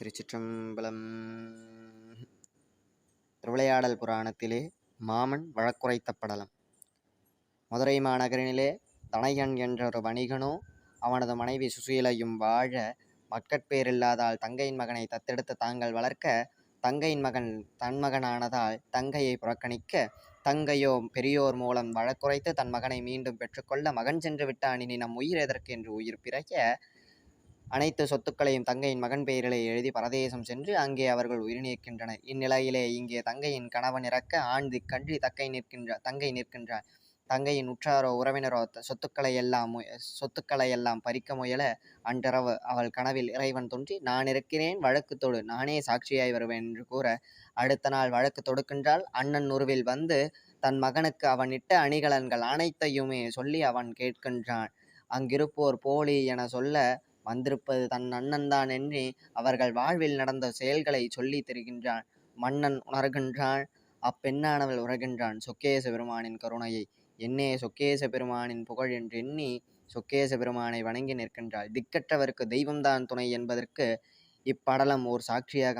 திருச்சிற்றம்பலம். திருவிளையாடல் புராணத்திலே மாமன் வழக்குரைத்த படலம். மதுரை மாநகரினிலே தனையன் என்ற ஒரு வணிகனோ அவனது மனைவி சுசீலையும் வாழ மக்கட்பேரில்லாதால் தங்கையின் மகனை தத்தெடுத்து தாங்கள் வளர்க்க தங்கையின் மகன் தன் மகனானதால் தங்கையை புறக்கணிக்க தங்கையோ பெரியோர் மூலம் வழக்குரைத்து தன் மகனை மீண்டும் பெற்றுக்கொள்ள மகன் சென்று விட்டான். இனி நம் உயிர் எதற்கு என்று உயிர் பிறக்க அனைத்து சொத்துக்களையும் தங்கையின் மகன் பெயரிலே எழுதி பரதேசம் சென்று அங்கே அவர்கள் உயிர் நிற்கின்றனர் இந்நிலையிலே இங்கே தங்கையின் கணவன் இறக்க ஆண் திக்கன்றி தக்கை நிற்கின்ற தங்கை நிற்கின்றார் தங்கையின் உற்றாரோ உறவினரோ சொத்துக்களை எல்லாம் சொத்துக்களை எல்லாம் பறிக்க முயல அன்றிரவு அவள் கனவில் இறைவன் தோன்றி நான் இருக்கிறேன் வழக்கு தொடு நானே சாட்சியாய் வருவேன் என்று கூற அடுத்த நாள் வழக்கு தொடுக்கின்றால் அண்ணன் உருவில் வந்து தன் மகனுக்கு அவன் இட்ட அணிகலன்கள் அனைத்தையுமே சொல்லி அவன் கேட்கின்றான். அங்கிருப்போர் போலி என சொல்ல வந்திருப்பது தன் அண்ணன்தான் எண்ணி அவர்கள் வாழ்வில் நடந்த செயல்களை சொல்லி தருகின்றான் மன்னன் உணர்கின்றான் அப்பெண்ணானவள் உறகின்றான். சொக்கேச பெருமானின் கருணையை என்னே சொக்கேச பெருமானின் புகழ் என்று எண்ணி சொக்கேச பெருமானை வணங்கி நிற்கின்றாள். திக்கற்றவருக்கு தெய்வம்தான் துணை என்பதற்கு இப்படலம் ஓர் சாட்சியாக